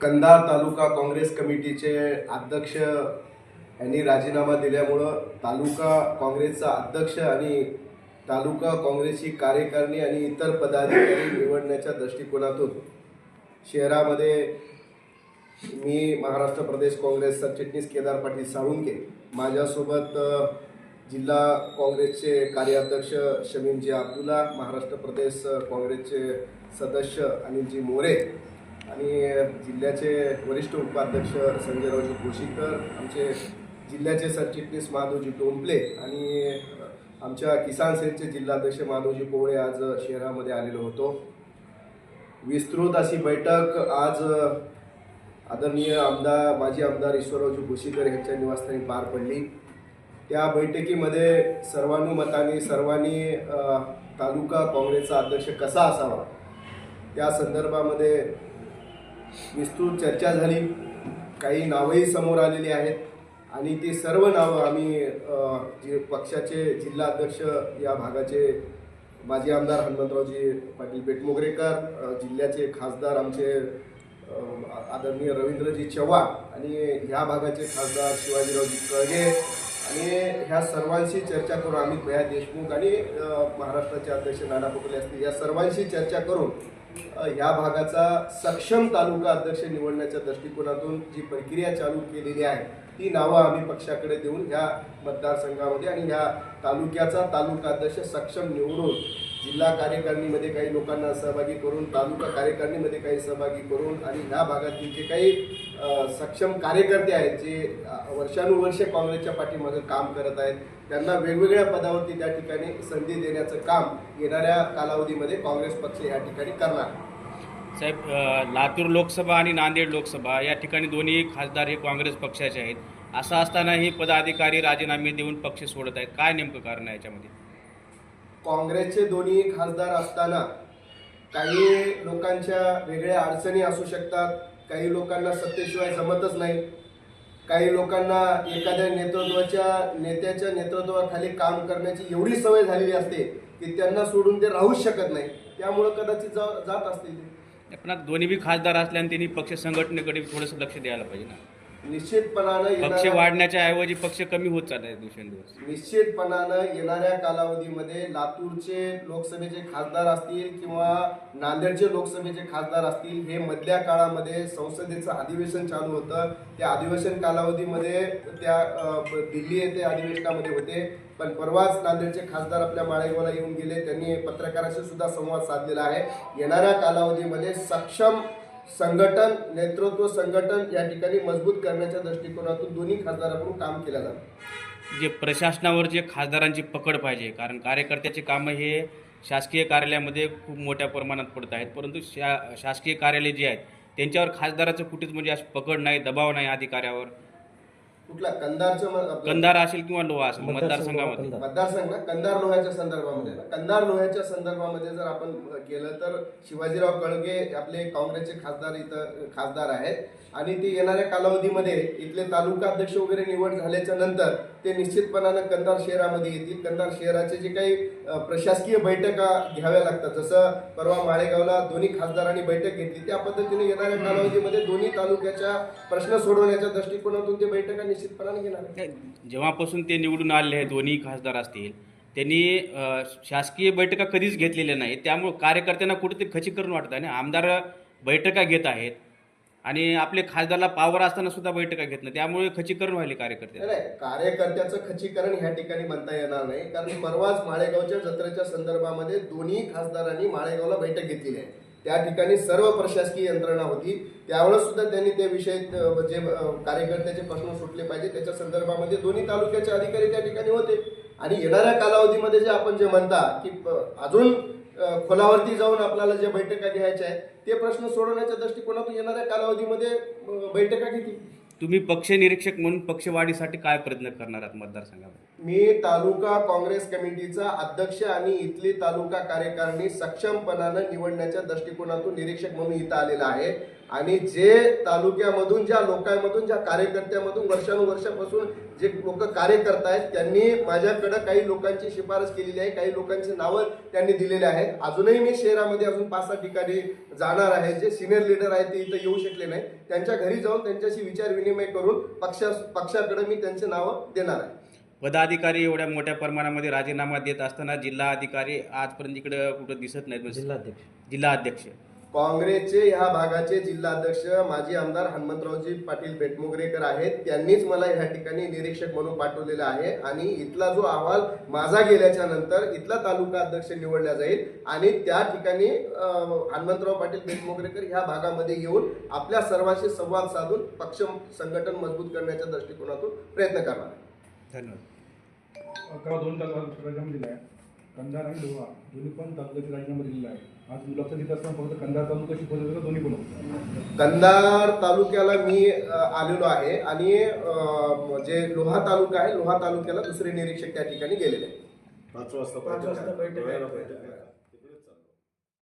कंधार तालुका काँग्रेस कमिटीचे अध्यक्ष यांनी राजीनामा दिल्यामुळं तालुका काँग्रेसचा अध्यक्ष आणि तालुका काँग्रेसची कार्यकारिणी आणि इतर पदाधिकारी निवडण्याच्या दृष्टिकोनातून शहरामध्ये मी महाराष्ट्र प्रदेश काँग्रेस सरचिटणीस केदार पाटील साळुंके माझ्यासोबत जिल्हा काँग्रेसचे कार्याध्यक्ष शमीमजी अब्दुल्ला महाराष्ट्र प्रदेश काँग्रेसचे सदस्य अनिलजी मोरे आणि जिल्ह्याचे वरिष्ठ उपाध्यक्ष संजयरावजी कोशीकर आमचे जिल्ह्याचे सरचिटणीस माधवजी टोंपले आणि आमच्या किसान सेलचे जिल्हाध्यक्ष माधवजी पोवळे आज शहरामध्ये आलेलो होतो. विस्तृत अशी बैठक आज आदरणीय आमदार माजी आमदार ईश्वररावजी भोशीकर यांच्या निवासस्थानी पार पडली. त्या बैठकीमध्ये सर्वानुमताने सर्वांनी तालुका काँग्रेसचा अध्यक्ष कसा असावा त्या संदर्भामध्ये विस्तृत चर्चा झाली. काही नावंही समोर आलेली आहेत. आणि ते सर्व नावं आम्ही जे पक्षाचे जिल्हा अध्यक्ष या भागाचे माजी आमदार हनुमंतरावजी पाटील बेटमोगरेकर जिल्ह्याचे खासदार आमचे आदरणीय रवींद्रजी चव्हाण आणि ह्या भागाचे खासदार शिवाजीरावजी कळगे आणि ह्या सर्वांशी चर्चा करून आम्ही भया देशमुख आणि महाराष्ट्राचे अध्यक्ष नाना पटोले असतील या सर्वांशी चर्चा करून या भागाचा सक्षम तालुका अध्यक्ष निवडण्याच्या दृष्टिकोनातून जी प्रक्रिया चालू केलेली आहे ती नावं आम्ही पक्षाकडे देऊन ह्या मतदारसंघामध्ये आणि ह्या तालुक्याचा तालुका अध्यक्ष सक्षम निवडून जिल्हा कार्यकारिणीमध्ये काही लोकांना सहभागी करून तालुका कार्यकारिणीमध्ये काही सहभागी करून आणि ह्या भागातील जे काही सक्षम कार्यकर्ते आहेत जे वर्षानुवर्षे काँग्रेसच्या पाठीमागे काम करत आहेत त्यांना वेगवेगळ्या पदावरती त्या ठिकाणी संधी देण्याचं काम येणाऱ्या कालावधीमध्ये काँग्रेस पक्ष या ठिकाणी करणार. साहेब लातूर लोकसभा आणि नांदेड लोकसभा या ठिकाणी दोन्ही खासदार हे काँग्रेस पक्षाचे आहेत. असं असतानाही पदाधिकारी राजीनामे देऊन पक्ष सोडत आहेत. काय नेमकं कारण आहे याच्यामध्ये? काँग्रेसचे दोन्ही खासदार असताना काही लोकांच्या वेगळ्या अडचणी असू शकतात. काही लोकांना सत्तेशिवाय जमतच नाही. काही लोकांना एखाद्या नेतृत्वाच्या नेत्याच्या नेतृत्वाखाली काम करण्याची एवढी सवय झालेली असते की त्यांना सोडून ते राहूच शकत नाही. त्यामुळं कदाचित जा- जात असतील पण आता दोन्ही बी खासदार असल्याने त्यांनी पक्ष संघटनेकडे थोडंसं लक्ष द्यायला पाहिजे ना. निश्चितपणानं पक्ष येणाऱ्या- वाढण्याच्या ऐवजी पक्ष कमी होत चालत आहे दिवसेंदिवस निश्चितपणानं येणाऱ्या कालावधीमध्ये लातूरचे लोकसभेचे खासदार असतील किंवा नांदेडचे लोकसभेचे खासदार असतील हे मधल्या काळामध्ये संसदेचं अधिवेशन चालू होतं. त्या अधिवेशन कालावधीमध्ये त्या अ, ब- दिल्ली येथे अधिवेशनामध्ये होते. पण परवाच नांदेडचे खासदार आपल्या माळेगावला येऊन गेले. त्यांनी पत्रकारांशी सुद्धा संवाद साधलेला आहे. येणाऱ्या कालावधीमध्ये सक्षम संघटन नेतृत्व संघटन या ठिकाणी मजबूत करण्याच्या दृष्टिकोनातून दोन्ही खासदाराकडून काम केलं जातं. जे प्रशासनावर जे खासदारांची पकड पाहिजे कारण कार्यकर्त्याचे कामं हे शासकीय कार्यालयामध्ये खूप मोठ्या प्रमाणात पडत आहेत. परंतु शा शासकीय कार्यालय जे आहेत त्यांच्यावर खासदाराचं कुठेच म्हणजे अशी पकड नाही दबाव नाही अधिकाऱ्यावर. कुठला? कंधारचं कंधार असेल किंवा लोहा असेल मतदारसंघामध्ये. मतदारसंघ ना? कंधार लोह्याच्या संदर्भामध्ये ना? कंधार लोह्याच्या संदर्भामध्ये जर आपण केलं तर शिवाजीराव कळगे आपले काँग्रेसचे खासदार इथं खासदार आहेत. आणि ते येणाऱ्या कालावधीमध्ये इथले तालुका अध्यक्ष वगैरे निवड झाल्याच्यानंतर ते निश्चितपणानं कंधार शहरामध्ये येतील. कंधार शहराचे जे काही प्रशासकीय बैठका घ्याव्या लागतात. जसं परवा माळेगावला दोन्ही खासदारांनी बैठक घेतली त्या पद्धतीने येणाऱ्या कालावधीमध्ये दोन्ही तालुक्याच्या प्रश्न सोडवण्याच्या दृष्टिकोनातून ते बैठका निश्चितपणाने घेणार जेव्हापासून ते निवडून आले आहेत दोन्ही खासदार असतील त्यांनी शासकीय बैठका कधीच घेतलेल्या नाही त्यामुळे कार्यकर्त्यांना कुठेतरी खचीकरण वाटत आहे आमदार बैठका घेत आहेत. आणि आपले खासदारला पावर असताना सुद्धा बैठका घेत नाही त्यामुळे खचीकरण व्हायले कार्यकर्ते. नाही कार्यकर्त्याचं खचीकरण ह्या ठिकाणी म्हणता येणार नाही. कारण परवाच माळेगावच्या जत्रेच्या संदर्भामध्ये दोन्ही खासदारांनी माळेगावला बैठक घेतलेली आहे. त्या ठिकाणी सर्व प्रशासकीय यंत्रणा होती. त्यावेळेस सुद्धा त्यांनी ते विषय जे कार्यकर्त्याचे प्रश्न सुटले पाहिजे. त्याच्या संदर्भामध्ये दोन्ही तालुक्याचे अधिकारी त्या ठिकाणी होते. आणि येणाऱ्या कालावधीमध्ये जे आपण जे म्हणता की अजून खोलावरती जाऊन आपल्याला जे बैठका घ्यायच्या आहेत ते प्रश्न सोडवण्याच्या दृष्टिकोनातून येणाऱ्या कालावधीमध्ये बैठका घेतील? तुम्ही पक्ष निरीक्षक म्हणून पक्षवाढीसाठी काय प्रयत्न करणार आहात मतदारसंघामध्ये? मी तालुका काँग्रेस कमिटीचा अध्यक्ष आणि इथली तालुका कार्यकारिणी सक्षमपणानं निवडण्याच्या दृष्टिकोनातून निरीक्षक म्हणून इथं आलेला आहे. आणि जे तालुक्यामधून ज्या लोकांमधून ज्या कार्यकर्त्यामधून वर्षानुवर्षापासून जे लोक कार्य करतायत त्यांनी माझ्याकडे काही लोकांची शिफारस केलेली आहे काही लोकांची नावं त्यांनी दिलेली आहेत. अजूनही मी शहरामध्ये अजून पाच सहा ठिकाणी जाणार आहे. जे सिनियर लीडर आहेत ते इथं येऊ शकले नाही त्यांच्या घरी जाऊन त्यांच्याशी विचार विनिमय करून पक्षा पक्षाकडे मी त्यांचे नावं देणार आहे. पदाधिकारी एवढ्या मोठ्या प्रमाणामध्ये राजीनामा देत असताना जिल्हा अधिकारी आजपर्यंत इकडे कुठं दिसत नाहीत. जिल्हाध्यक्ष. जिल्हा अध्यक्ष काँग्रेसचे ह्या भागाचे जिल्हाध्यक्ष माजी आमदार हनुमंतरावजी पाटील बेटमोगरेकर आहेत. त्यांनीच मला ह्या ठिकाणी निरीक्षक म्हणून पाठवलेलं आहे. आणि इथला जो अहवाल माझा गेल्याच्यानंतर इथला तालुका अध्यक्ष निवडला जाईल. आणि त्या ठिकाणी हनुमंतराव पाटील बेटमोगरेकर ह्या भागामध्ये येऊन आपल्या सर्वांशी संवाद साधून पक्ष संघटन मजबूत करण्याच्या दृष्टिकोनातून प्रयत्न करणार आहे. धन्यवाद. अकरा दोन तालुका राजीनामा दिला आहे कंधार आणि लोहा दोन्ही पण तालुक्याचे राजीनामा दिलेला आहे. आज लक्षात येत असताना फक्त कंधार तालुका शिकवलं का दोन्ही पण होतं? कंधार तालुक्याला मी आलेलो आहे आणि अ, जे लोहा तालुका आहे लोहा तालुक्याला दुसरे निरीक्षक त्या ठिकाणी गेलेले पाच वाजता